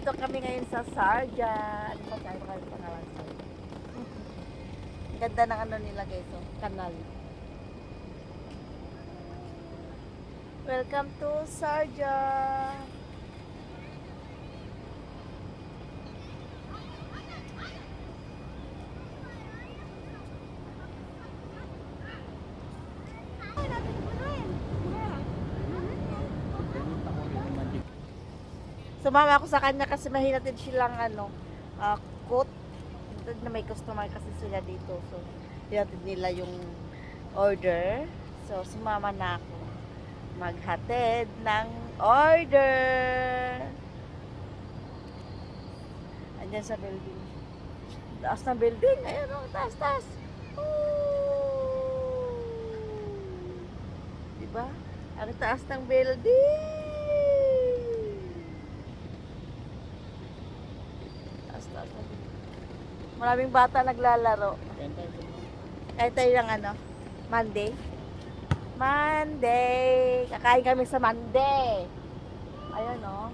Dito kami ngayon sa Sarja. Ano ba tayo kayo pangalan sa Ganda ng ano nila guys, oh, kanal. Welcome to Sarja. Sumama ako sa kanya kasi mahinatid silang ano, ah, coat. Na may customer kasi sila dito. So, hinatid nila yung order. So, sumama na ako. Maghatid ng order. Andyan sa building. Taas ng building. Ayan o, taas, taas. Ooh. Diba? Ang taas ng building. Taas, taas ng building. Maraming bata naglalaro. Kahit tayo ng ano, Monday. Monday! Kakain kami sa Monday. Ayun o.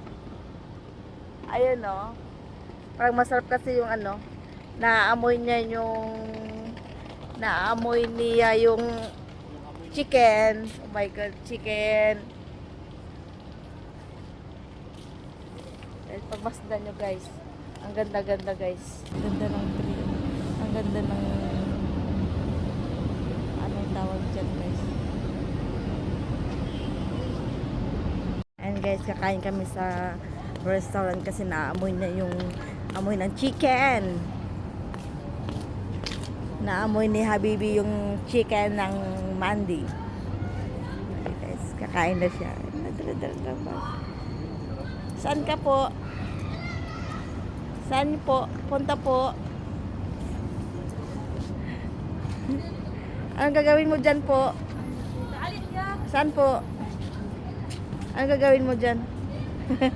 Ayun o. Parang masarap kasi yung ano, naaamoy niya yung naaamoy niya yung chicken. Oh my god, chicken. Pagmasdan nyo guys. Ang ganda-ganda guys. Ganda ng tree. Ang ganda ng anong tawag dyan guys. And guys, kakain kami sa restaurant kasi naamoy na yung amoy ng chicken. Naamoy ni Habibi yung chicken ng Mandy. Guys, kakain na siya. Saan ka po? Saan po? Punta po. Anong gagawin mo dyan po? Saan po? Anong gagawin mo dyan?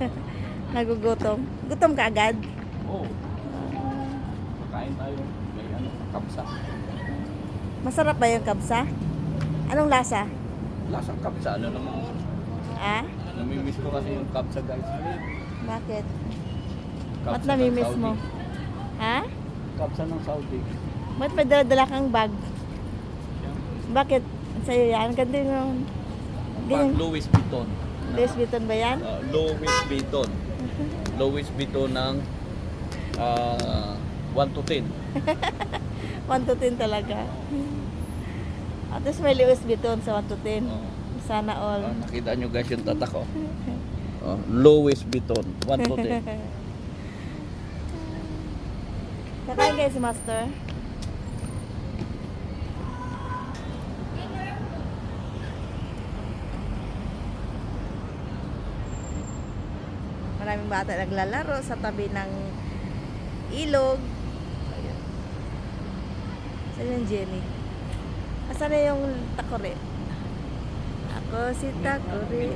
Nagugutom. Gutom ka agad? Oo. Kakain tayo. May ano, kapsa. Masarap ba yung kabsa? Anong lasa? Lasang kapsa. Ano naman? Ah? Namimiss ko kasi yung kapsa guys. Bakit? Kapsa Ba't namimiss mo? Ha? Kapsa ng Saudi. Ba't may dala kang bag? Bakit? Sa'yo yan? Ganda yung... Ganyan. Louis Vuitton. Louis Vuitton ba yan? Uh, Louis Vuitton. Louis Vuitton ng ah, 1 to 10. 1 to 10 talaga. At least may Louis Vuitton sa 1 to 10. Oh. Sana all. Ah, nakita nyo guys yung tatak ko. Oh, Louis Vuitton. 1 to 10. Kakain kayo si Master? Maraming bata naglalaro sa tabi ng ilog. Saan yung Jenny? Asan na yung takore? Ako si takore.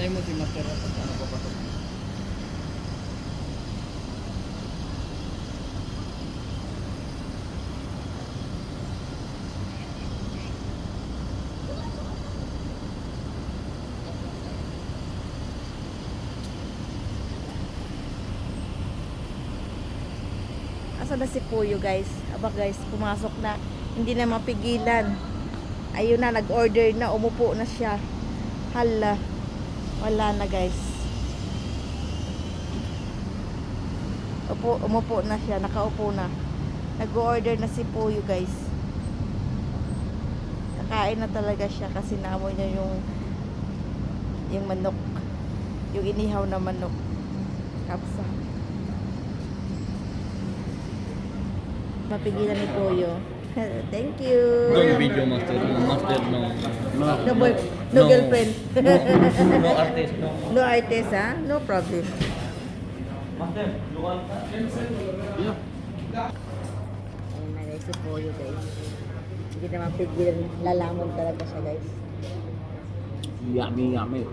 Antay mo si Master at ano pa pasok. Asa na si Puyo guys? Aba guys, pumasok na. Hindi na mapigilan. Ayun na, nag-order na. Umupo na siya. Hala. Wala na guys. Upo, umupo na siya. Nakaupo na. Nag-order na si Puyo guys. Kakain na talaga siya kasi naamoy niya yung yung manok. Yung inihaw na manok. Kapsa. Mapigilan ni Puyo. Thank you. Doon video master. Master no. No, No boy, no girlfriend. No, no artist. No. No artist, ha? No problem. Master, luwan ka. Yeah. Ayun na guys, si Puyo guys. Hindi na mapigilan. Lalamon talaga siya guys. Yummy, yummy.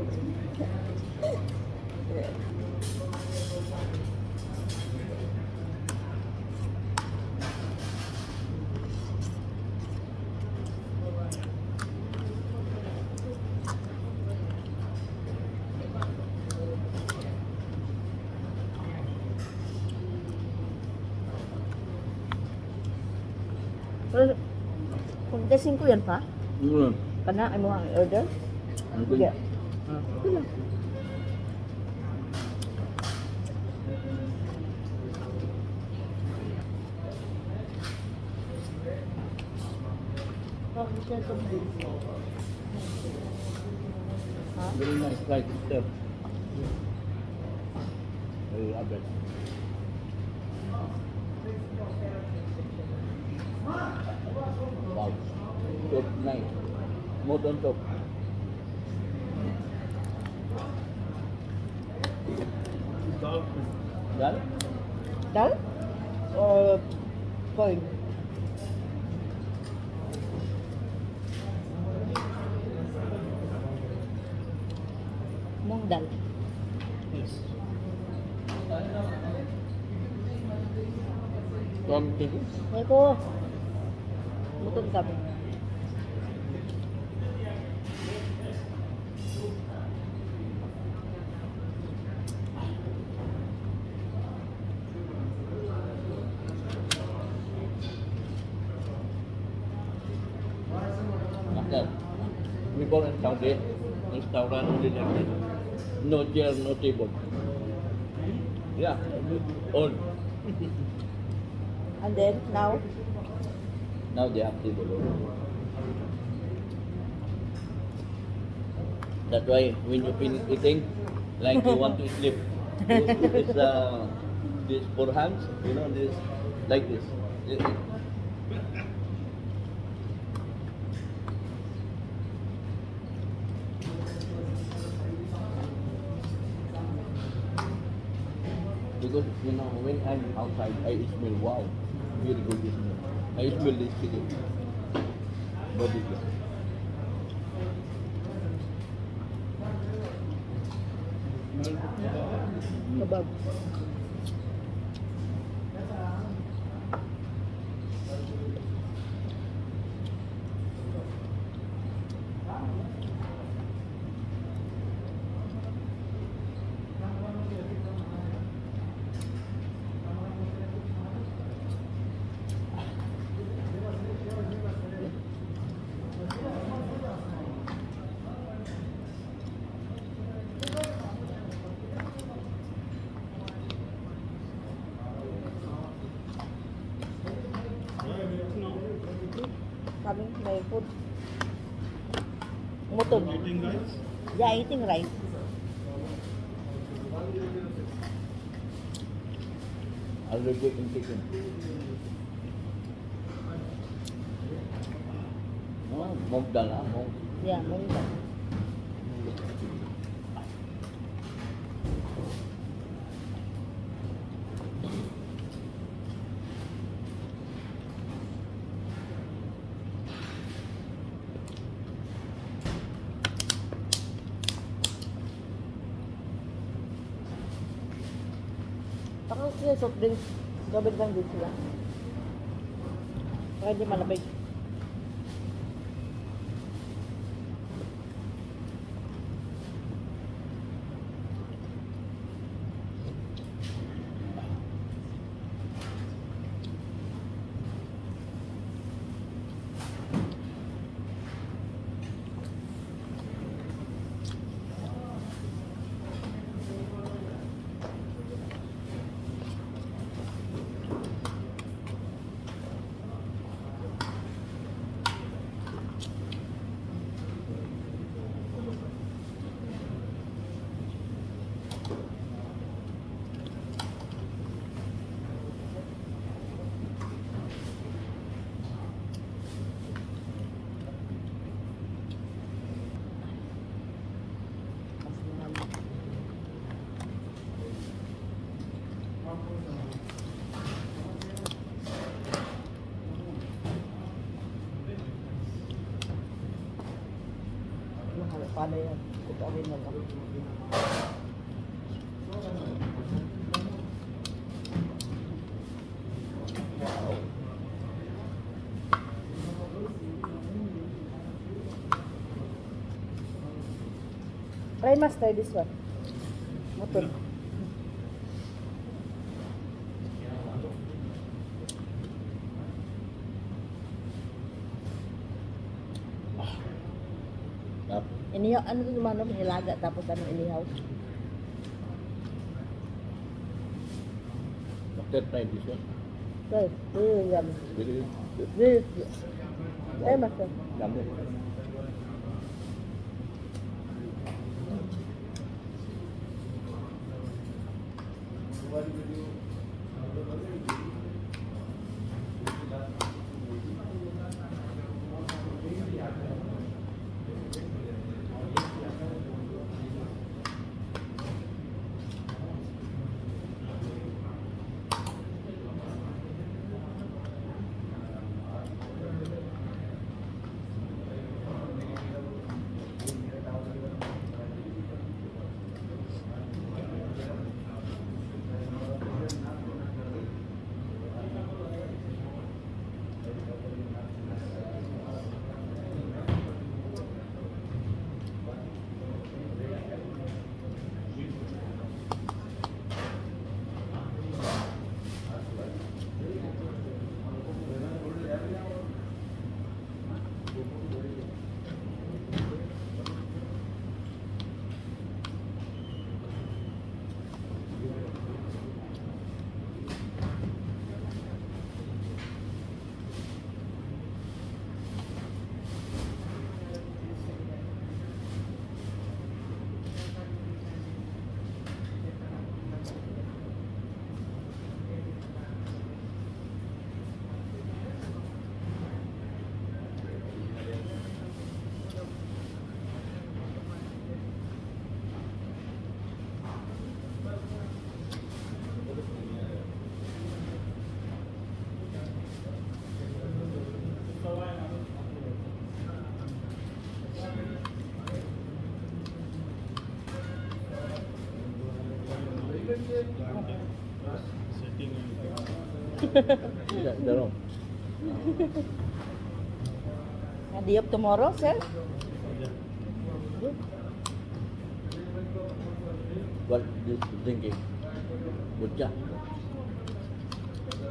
35 yan pa? Ano? Kana, ay mo ang order? Ano ba? Sige. Ah. Ito lang. Ha? Very nice flight, sister. Very More than top. Dal? Dal? Or coin? Mong dal. Yes. From TV? Ay ko. Butong kami. Master. We born in Saudi. Restaurant only like this. No chair, no table. Yeah. Old. And then, now, Now they have table. That's why when you finish eating, like you want to sleep, put this, uh, this four hands, you know, this, like this. This- Because you know when I'm outside, I smell wow, very good smell. I smell this chicken. Body good. kabag. Eating rice? Yeah, eating rice. I'll be good in chicken. No, mong dala, mong. Yeah, mong dal. Parang sila soft drinks. Gawin lang din sila. Para hindi malamig. Pala yan. Kutawin na lang. Try master this one. Mutol. Tapos, Inihaw, ano ito manok? Nilaga tapos ano inihaw? after try this one. Okay, really yummy. Very good. Really good. Very much so. Yummy. The wrong. A day of tomorrow, sir? What is thinking? Vodka.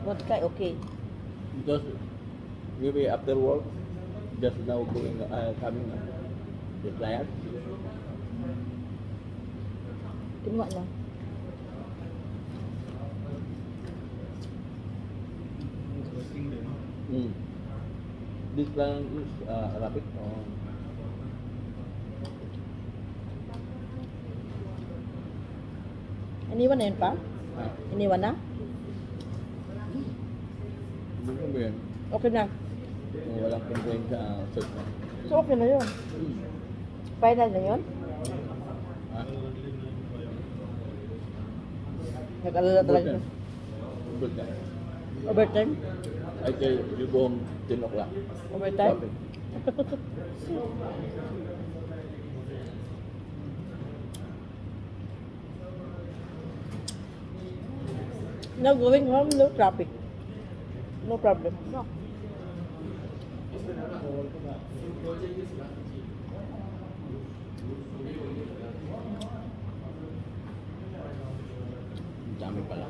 Vodka, okay. Because maybe after work, just now going, uh, coming, uh, just tired. Kinuha na. Mm. This one is uh, Arabic. Oh. Iniwan na yun pa? Ah, Iniwan na? hindi ko ba yan? Okay na. Kung walang complaint sa search na. So, okay na yun. Mm. Final na yun? Ah, Nag-alala talaga. overtime. Overtime. Overtime? I say you go home 10 o'clock. Overtime? Traffic. No, going home, no traffic. No problem. No. Ang dami pala.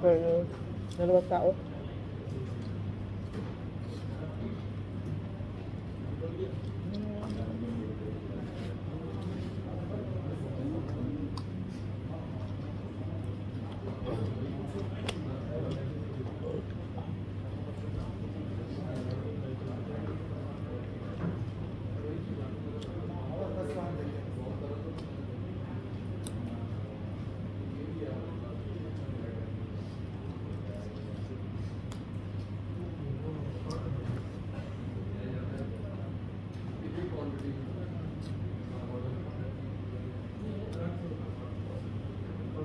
Uh, dalawang tao.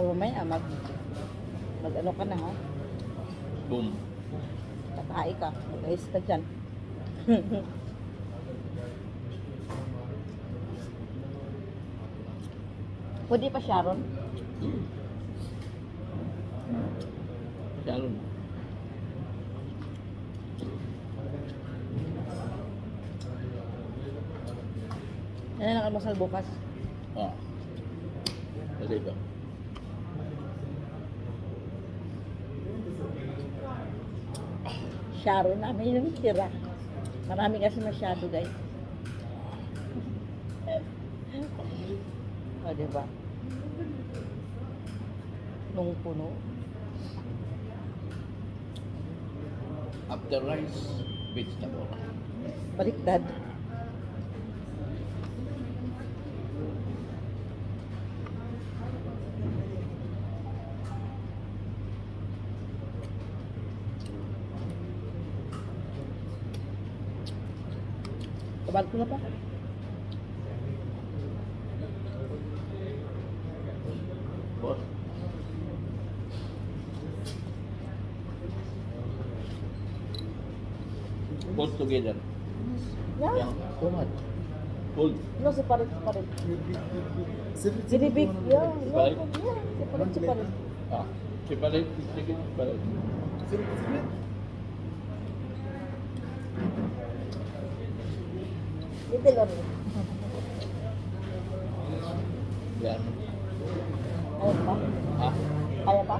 Ako mamaya mag Mag-ano ka na ha? Boom. Tatahi ka. Mag-ayos ka dyan. Pwede pa Sharon? Sharon. Ano lang almasal bukas? Ah. Kasi ito. Sharon namin yung tira. Marami kasi masyado guys. o, diba? Nung puno. After rice, vegetable. Baliktad. Kabal ko na Both together. Yeah. Yeah. So much. Full. No, separate, separate. Separate, Ginibig. Yeah, yeah, Separate? yeah. Separate, separate. Ah. Separate, chicken, separate. separate. Little only. Yan. Kaya pa? Ah. Kaya pa?